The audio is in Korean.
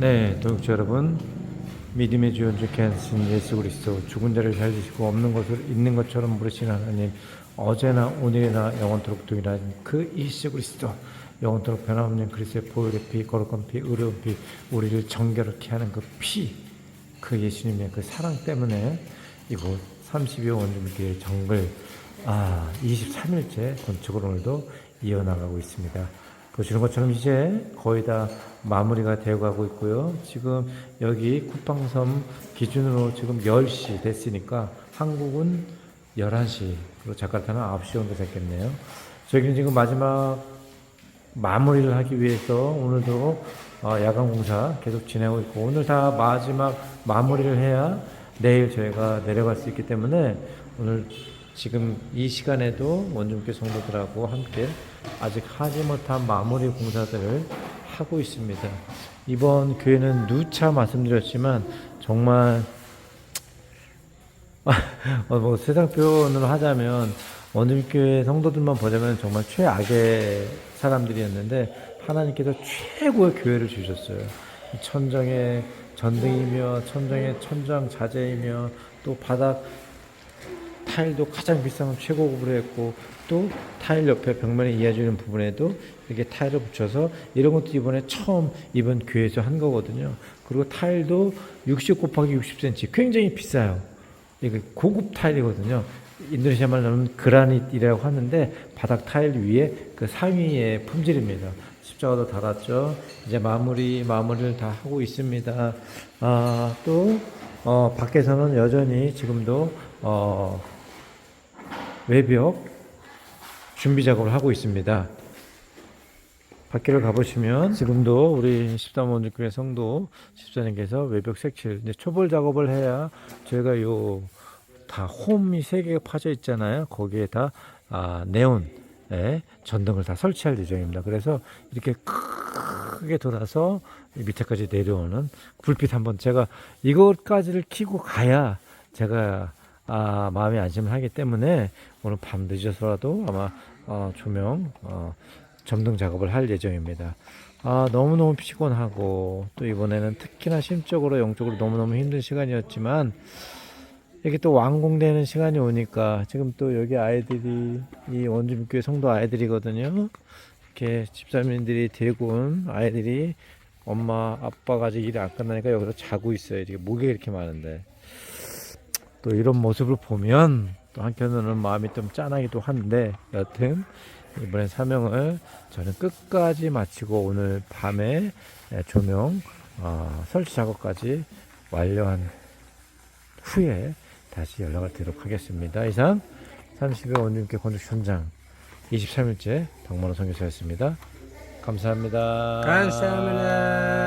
네, 동역자 여러분, 믿음의 주 연주케 하신 예수 그리스도 죽은 자를 살리시고 없는 것을 있는 것처럼 부르시는 하나님 어제나 오늘이나 영원토록 동일한 그 예수 그리스도 영원토록 변함없는 그리스도의 보혈의 피, 거룩한 피, 의로운 피, 우리를 정결케 하는 그 피, 그 예수님의 그 사랑 때문에 이곳 30여 원주민교회 정글 아 23일째 건축을 오늘도 이어나가고 있습니다. 보시는 것처럼 이제 거의 다 마무리가 되어 가고 있고요. 지금 여기 쿠팡섬 기준으로 지금 10시 됐으니까 한국은 11시, 그리고 자카르타는 9시 정도 됐겠네요. 저기는 지금 마지막 마무리를 하기 위해서 오늘도 어, 야간 공사 계속 진행하고 있고 오늘 다 마지막 마무리를 해야 내일 저희가 내려갈 수 있기 때문에 오늘 지금 이 시간에도 원중교 성도들하고 함께 아직 하지 못한 마무리 공사들을 하고 있습니다. 이번 교회는 누차 말씀드렸지만 정말 어, 뭐 세상 표현으로 하자면 원주교회 성도들만 보자면 정말 최악의 사람들이었는데 하나님께서 최고의 교회를 주셨어요. 이 천정의 전등이며 천정의 천장 자재이며 또 바닥 타일도 가장 비싼 건 최고급으로 했고 또 타일 옆에 벽면에 이어지는 부분에도 이렇게 타일을 붙여서 이런 것도 이번에 처음 이번 교회에서 한 거거든요. 그리고 타일도 60 곱하기 60cm 굉장히 비싸요. 이게 고급 타일이거든요. 인도네시아 말로는 그라닛이라고 하는데 바닥 타일 위에 그 상위의 품질입니다. 십자가도 달았죠. 이제 마무리 마무리를 다 하고 있습니다. 아, 또 어, 밖에서는 여전히 지금도 어, 외벽 준비 작업을 하고 있습니다. 밖에를 가보시면 지금도 우리 13원 교회 성도 집사님께서 외벽 색칠 이제 초벌 작업을 해야 저희가 요 다 홈이 세 개가 파져 있잖아요. 거기에 다 아, 네온 예, 전등을 다 설치할 예정입니다. 그래서 이렇게 크게 돌아서 이 밑에까지 내려오는 불빛 한번 제가 이것까지를 켜고 가야 제가 아, 마음이 안심을 하기 때문에 오늘 밤 늦어서라도 아마 어, 조명 어, 점등 작업을 할 예정입니다. 아, 너무너무 피곤하고 또 이번에는 특히나 심적으로 영적으로 너무너무 힘든 시간이었지만 이게 또 완공되는 시간이 오니까 지금 또 여기 아이들이 이 원주민교회 성도 아이들이거든요. 이렇게 집사님들이 데리고 온 아이들이 엄마 아빠가 아직 일이 안 끝나니까 여기서 자고 있어요. 이게 목이 이렇게 많은데 또 이런 모습을 보면 또 한편으로는 마음이 좀 짠하기도 한데 여튼 이번에 사명을 저는 끝까지 마치고 오늘 밤에 조명 어, 설치 작업까지 완료한 후에 다시 연락을 드리도록 하겠습니다. 이상 30회 원님께 건축 현장 23일째 박만호 선교사였습니다. 감사합니다. 감사합니다.